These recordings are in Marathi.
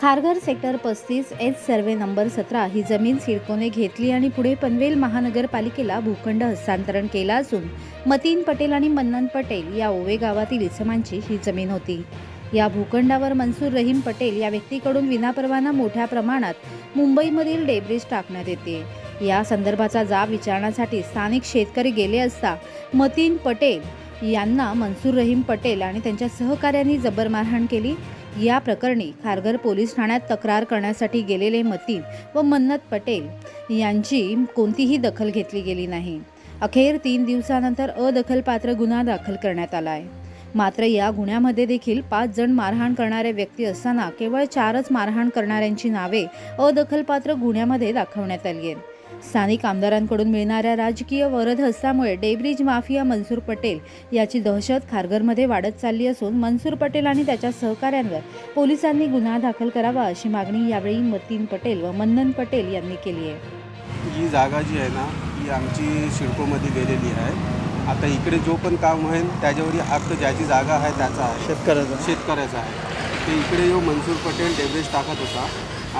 खारघर सेक्टर पस्तीस एच सर्वे नंबर सतरा. ही जमीन सिडकोने घेतली आणि पुढे पनवेल महानगरपालिकेला भूखंड हस्तांतरण केला असून मतीन पटेल आणि मन्नन पटेल या ओवे गावातील इसमांची ही जमीन होती. या भूखंडावर मनसूर रहीम पटेल या व्यक्तीकडून विनापरवाना मोठ्या प्रमाणात मुंबईमधील डेब्रिज टाकण्यात येते. या संदर्भाचा जाब विचारण्यासाठी स्थानिक शेतकरी गेले असता मतीन पटेल यांना मनसूर रहीम पटेल आणि त्यांच्या सहकाऱ्यांनी जबर मारहाण केली. या प्रकरणी खारघर पोलीस ठाण्यात तक्रार करण्यासाठी गेलेले मतीन व मन्नत पटेल यांची कोणतीही दखल घेतली गेली नाही. अखेर तीन दिवसानंतर अदखलपात्र गुन्हा दाखल करण्यात आला आहे मात्र या गुन्ह्यामध्ये देखील पाच जण मारहाण करणारे व्यक्ती असताना केवळ चारच मारहाण करणाऱ्यांची नावे अदखलपात्र गुन्ह्यामध्ये दाखवण्यात आली आहेत. स्थानिक आमदारांकडून मिळणाऱ्या राजकीय वरद हस्तामुळे डेब्रिज माफिया मनसूर पटेल याची दहशत खारघरमध्ये वाढत चालली असून मनसूर पटेल आणि त्याच्या सहकाऱ्यांवर पोलिसांनी गुन्हा दाखल करावा अशी मागणी यावेळी मतीन पटेल व मन्नन पटेल यांनी केली आहे. ही जागा जी आहे ना ही आमची सिडकोमध्ये गेलेली आहे. आता इकडे जो पण काम होईल त्याच्यावर हक्क ज्याची जागा आहे त्याचा आहे. शेतकऱ्याचा. शेतकऱ्याचा आहे. ते इकडे जो मनसूर पटेल डेब्रिज टाकत होता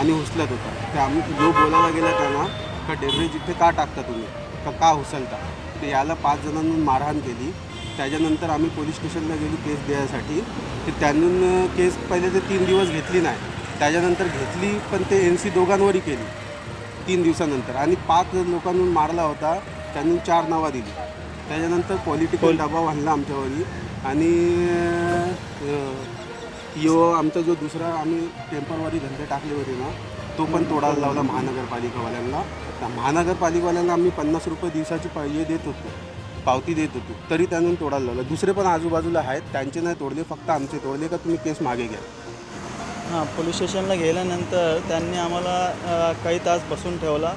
आणि उचलत होता. ते आम्ही जो बोलायला गेला त्यांना का डेब्रिज इथे का टाकता तुम्ही? का का उचलता? ते याला पाच जणांनी मारहाण केली. त्याच्यानंतर आम्ही पोलीस स्टेशनला गेलो केस द्यायसाठी. ते त्यांनी केस पहिले ते तीन दिवस घेतली नाही. त्याच्यानंतर घेतली पण ते एन सी दोघांवरही केली. तीन दिवसानंतर. आणि पाच लोकांनी मारला होता. त्यांनी चार नावं दिली. त्याच्यानंतर पॉलिटिकल दबाव आणला आमच्यावरी आणि यो आमचा जो दुसरा आम्ही टेम्परवारी धंदे टाकले होते ना तो पण तोडायला लावला महानगरपालिकावाल्यांना. त्या महानगरपालिकावाल्यांना आम्ही पन्नास रुपये दिवसाची पाहिजे हे देत होतो पावती देत होतो तरी त्यांनी तोडायला लावलं. दुसरे पण आजूबाजूला आहेत त्यांचे नाही तोडले फक्त आमचे तोडले का तुम्ही केस मागे घ्या. हां पोलीस स्टेशनला गेल्यानंतर त्यांनी आम्हाला काही तास बसून ठेवला.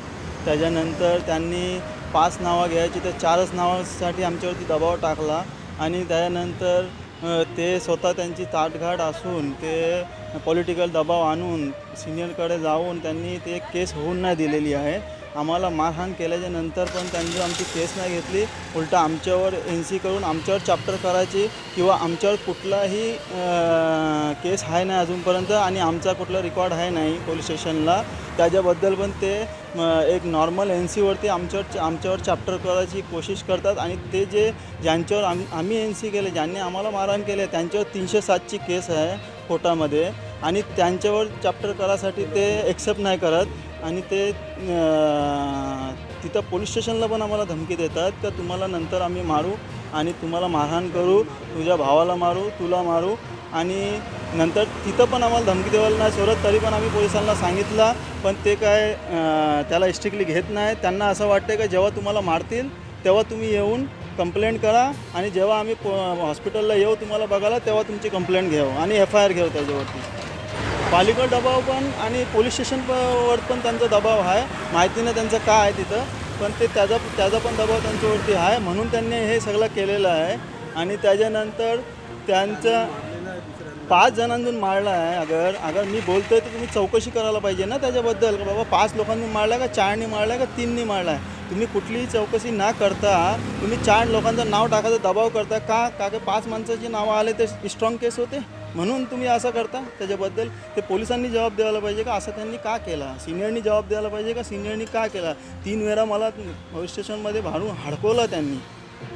त्याच्यानंतर त्यांनी पाच नावं घ्यायची तर चारच नावासाठी आमच्यावरती दबाव टाकला. आणि त्याच्यानंतर ते स्वतः त्यांची ताटघाट असून ते पॉलिटिकल दबाव आणून सिनियरकडे जाऊन त्यांनी ते केस होऊन नाही दिलेली आहे. आम्हाला मारहाण केल्याच्यानंतर पण त्यांनी आमची केस नाही घेतली. उलटा आमच्यावर एन सी करून आमच्यावर चॅप्टर करायची किंवा आमच्यावर कुठलाही केस आहे नाही अजूनपर्यंत आणि आमचा कुठला रेकॉर्ड आहे नाही पोलीस स्टेशनला त्याच्याबद्दल पण ते एक नॉर्मल एन सीवरती आमच्यावर आमच्यावर चॅप्टर करायची कोशिश करतात आणि ते जे ज्यांच्यावर आम्ही आम्ही एन सी केले ज्यांनी आम्हाला मारहाण केले त्यांच्यावर तीनशे सातची केस आहे कोर्टामध्ये आणि त्यांच्यावर चॅप्टर करायसाठी ते एक्सेप्ट नाही करत आणि ते तिथं पोलीस स्टेशनला पण आम्हाला धमकी देतात का तुम्हाला नंतर आम्ही मारू आणि तुम्हाला मारहाण करू तुझ्या भावाला मारू तुला मारू आणि नंतर तिथं पण आम्हाला धमकी देवाला नाही सोडत तरी पण आम्ही पोलिसांना सांगितलं पण ते काय त्याला स्ट्रिक्टली घेत नाही. त्यांना असं वाटतं का जेव्हा तुम्हाला मारतील तेव्हा तुम्ही येऊन कंप्लेंट करा आणि जेव्हा आम्ही हॉस्पिटलला येऊ तुम्हाला बघायला तेव्हा तुमची कंप्लेंट घेऊ आणि एफ आय आर घेऊ त्याच्यावरती. पालिका दबाव पण आणि पोलीस स्टेशनवर पण त्यांचा दबाव आहे माहिती नाही त्यांचं काय आहे तिथं पण ते त्याचा त्याचा पण दबाव त्यांच्यावरती आहे म्हणून त्यांनी हे सगळं केलेलं आहे. आणि त्याच्यानंतर त्यांचं पाच जणांतून मारला आहे अगर अगर मी बोलतोय तर तुम्ही चौकशी करायला पाहिजे ना त्याच्याबद्दल का बाबा पाच लोकांनी मारला का चारनी मारला का तीननी मारला आहे तुम्ही कुठलीही चौकशी ना करता तुम्ही चार लोकांचं नाव टाकायचा दबाव करता का का की पाच माणसाची नावं आले ते स्ट्रॉंग केस होते? म्हणून तुम्ही असं करता त्याच्याबद्दल. ते पोलिसांनी जबाब द्यायला पाहिजे का? असं त्यांनी का केला? सिनियरनी जबाब द्यायला पाहिजे का? सिनियरनी का केला? तीन वेळा मला पोलीस स्टेशनमध्ये भाडून हडकवलं त्यांनी.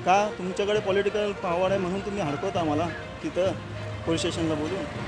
का? तुमच्याकडे पॉलिटिकल पॉवर आहे म्हणून तुम्ही हडकवता मला तिथं? पोलीस स्टेशनला बोलून